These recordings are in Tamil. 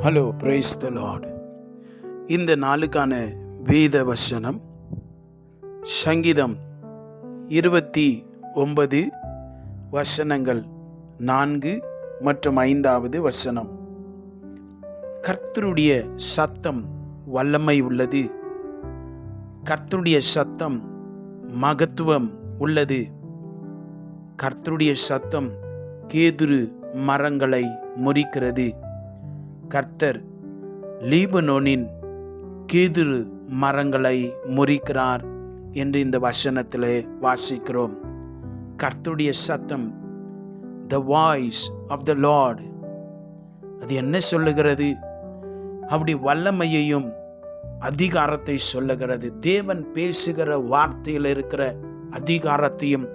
ஹலோ பிரைஸ் த லார்ட் இந்த நாளுக்கான வேத வசனம் சங்கீதம் இருபத்தி ஒன்பது வசனங்கள் நான்கு மற்றும் ஐந்தாவது வசனம். கர்த்தருடைய சத்தம் வல்லமை உள்ளது. கர்த்தருடைய சத்தம் மகத்துவம் உள்ளது. கர்த்தருடைய சத்தம் கேதுரு மரங்களை முறிக்கிறது. கர்த்தர் லீபனோனின் கேதுரு மரங்களை முறிக்கிறார் என்று இந்த வசனத்திலே வாசிக்கிறோம். கர்த்துடைய சத்தம் the voice of the Lord அது என்ன சொல்லுகிறது? அப்படி வல்லமையையும் அதிகாரத்தை சொல்லுகிறது. தேவன் பேசுகிற வார்த்தையில் இருக்கிற அதிகாரத்தையும்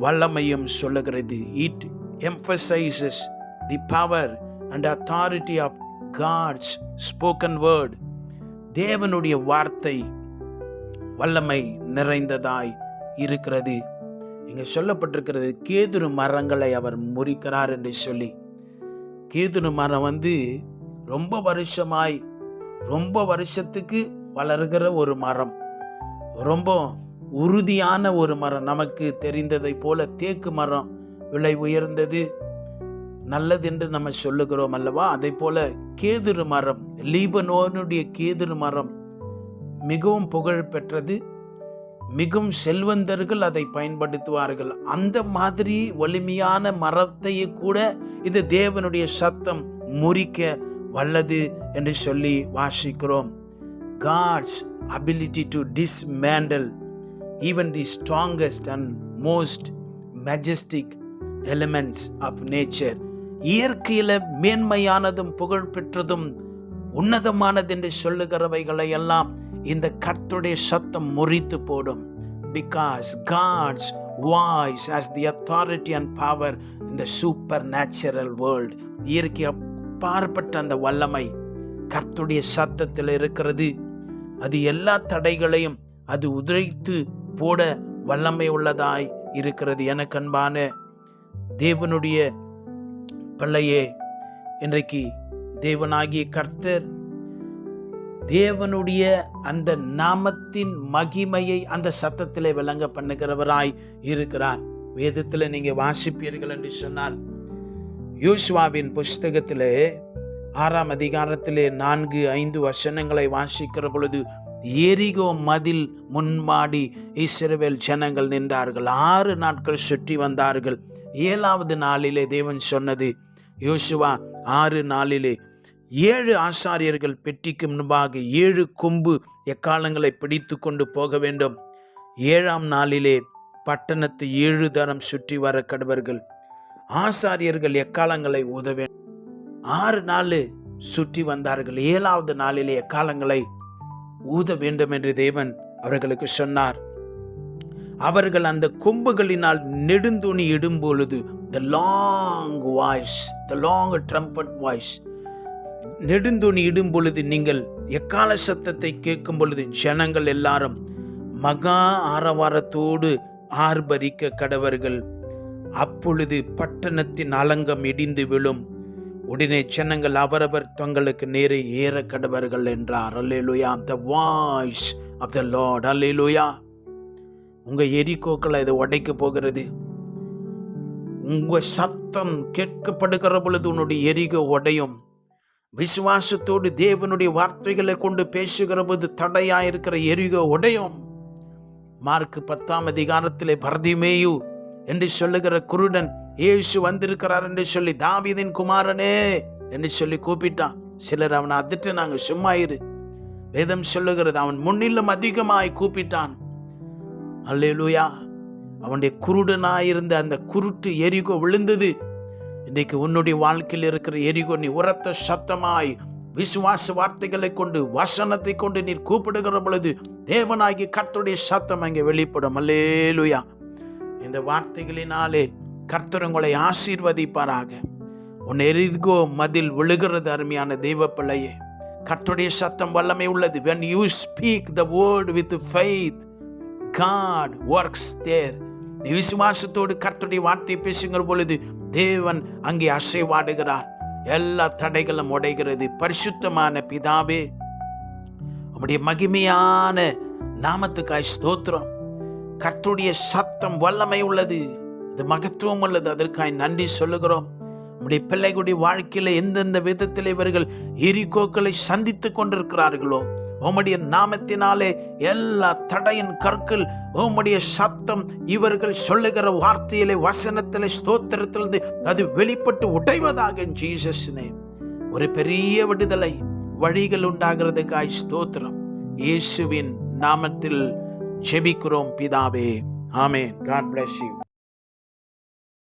வல்லமையும் சொல்லுகிறது. It emphasises the power and authority of God's spoken word தேவனுடைய வார்த்தை வல்லமை நிறைந்ததாய் இருக்கிறது. இங்கே சொல்லப்பட்டிருக்கிறது கேதுரு மரங்களை அவர் முறிக்கிறார் என்று சொல்லி. கேதுரு மரம் வந்து ரொம்ப வருஷமாய் ரொம்ப வருஷத்துக்கு வளர்கிற ஒரு மரம். ரொம்ப உறுதியான ஒரு மரம். நமக்கு தெரிந்ததை போல தேக்கு மரம் விலை உயர்ந்தது. நல்லது என்று நம்ம சொல்லுகிறோம் அல்லவா? அதே போல கேதுரு மரம் லீபனோனுடைய கேதுரு மரம் மிகவும் புகழ் பெற்றது. மிகவும் செல்வந்தர்கள் அதை பயன்படுத்துவார்கள். அந்த மாதிரி வலிமையான மரத்தையே கூட இது தேவனுடைய சத்தம் முறிக்க வல்லது என்று சொல்லி வாசிக்கிறோம். God's ability to dismantle even the strongest and most majestic elements of nature இயற்கையில மேன்மையானதும் புகழ் பெற்றதும் உன்னதமானது என்று சொல்லுகிறவைகளை எல்லாம் இந்த கர்த்துடைய சத்தம் முறித்து போடும். Because God's voice has the authority and power இந்த சூப்பர் நேச்சுரல் வேர்ல்ட் இயற்கை அப்பாற்பட்ட அந்த வல்லமை கர்த்துடைய சத்தத்தில் இருக்கிறது. அது எல்லா தடைகளையும் அது உதைத்து போட வல்லமை உள்ளதாய் இருக்கிறது. எனக்கு அன்பான தேவனுடைய பிள்ளையே இன்றைக்கு தேவனாகிய கர்த்தர் தேவனுடைய அந்த நாமத்தின் மகிமையை அந்த சத்தத்திலே விளங்க பண்ணுகிறவராய் இருக்கிறார். வேதத்தில் நீங்கள் வாசிப்பீர்கள் என்று சொன்னால் யூஸ்வாவின் புஸ்தகத்திலே ஆறாம் அதிகாரத்திலே நான்கு ஐந்து வசனங்களை வாசிக்கிற பொழுது எரிகோ மதில் முன்மாடி இஸ்ரவேல் ஜனங்கள் நின்றார்கள். ஆறு நாட்கள் சுற்றி வந்தார்கள். ஏழாவது நாளிலே தேவன் சொன்னது யோசுவா ஆறு நாளிலே ஏழு ஆசாரியர்கள் பெட்டிக்கு முன்பாக ஏழு கொம்பு எக்காலங்களை பிடித்து கொண்டு போக வேண்டும். ஏழாம் நாளிலே பட்டணத்தை ஏழு தரம் சுற்றி வர கடவர்கள் ஆசாரியர்கள் எக்காலங்களை உதவ ஆறு நாள் சுற்றி வந்தார்கள். ஏழாவது நாளிலே எக்காலங்களை ஊத வேண்டும் என்று தேவன் அவர்களுக்கு சொன்னார். அவர்கள் அந்த கொம்புகளினால் நெடுந்துணி இடும் பொழுது the long voice the long trumpet voice நெடுந்துணி இடும் பொழுது நீங்கள் எக்கால சத்தத்தை கேட்கும் பொழுது ஜனங்கள் எல்லாரும் மகா ஆரவாரத்தோடு ஆர்ப்பரிக்க கடவர்கள். அப்பொழுது பட்டணத்தின் அலங்கம் இடிந்து விழும். உடனே ஜனங்கள் அவரவர் தங்களுக்கு நேரே ஏற கடவர்கள் என்றார். அல்லேலுயா the voice of the Lord அல்லேலுயா உங்கள் எரிக்கோக்களை இதை உடைக்க போகிறது. உங்கள் சத்தம் கேட்கப்படுகிற பொழுது உன்னுடைய எரிகோ உடையும். விசுவாசத்தோடு தேவனுடைய வார்த்தைகளை கொண்டு பேசுகிற போது தடையாயிருக்கிற இருக்கிற எரிகோ உடையும். மார்க் பத்தாம் அதிகாரத்திலே பரதிமேயு என்று சொல்லுகிற குருடன் ஏசு வந்திருக்கிறார் என்று சொல்லி தாவிதின் குமாரனே என்று சொல்லி கூப்பிட்டான். சிலர் அவனை அதிட்டு நாங்கள் சும்மா இரு. வேதம் சொல்லுகிறது அவன் முன்னிலும் அதிகமாய் கூப்பிட்டான். அல்லேலூயா அவனுடைய குருடனாயிருந்த அந்த குருட்டு எரிகோ விழுந்தது. இன்றைக்கு உன்னுடைய வாழ்க்கையில் இருக்கிற எரிகோ நீ உரத்த சத்தமாய் விசுவாச வார்த்தைகளை கொண்டு வசனத்தை கொண்டு நீர் கூப்பிடுகிற பொழுது தேவனாகி கர்த்தருடைய சத்தம் அங்கே வெளிப்படும். அல்லேலுயா. இந்த வார்த்தைகளினாலே கர்த்தர் உங்களை ஆசீர்வதிப்பாராக. உன் எரிகோ மதில் விழுகிறது அருமையான தெய்வ பிள்ளையே. கர்த்தருடைய சத்தம் வல்லமை உள்ளது. When you speak the word with faith God works there நீ விசுவாசத்தோடு கர்த்தருடைய வார்த்தையை பேசுகிற பொழுது தேவன் அங்கே அசைவாடுகிறார் எல்லா தடைகளும் உடைகிறது. பரிசுத்தமான பிதாவே உம்முடைய மகிமையான நாமத்துக்காய் ஸ்தோத்திரம். கர்த்தருடைய சத்தம் வல்லமை உள்ளது. இது மகத்துவம் உள்ளது. அதற்காய் நன்றி சொல்லுகிறோம். நம்முடைய பிள்ளைகளுடைய வாழ்க்கையில எந்தெந்த விதத்தில் இவர்கள் எரிகோக்களை சந்தித்துக் கொண்டிருக்கிறார்களோ உம்முடைய நாமத்தினாலே எல்லா தடையின் கற்கள் உம்முடைய சத்தம் இவர்கள் சொல்லுகிற வார்த்தையிலே வசனத்திலே ஸ்தோத்திரத்திலிருந்து அது வெளிப்பட்டு உடைவதாக ஜீசஸ் ஒரு பெரிய விடுதலை வழிகள் உண்டாகிறதுக்காய் ஸ்தோத்திரம். இயேசுவின் நாமத்தில் ஜெபிக்கிறோம் பிதாவே. ஆமே காட் பிளஸ் யூ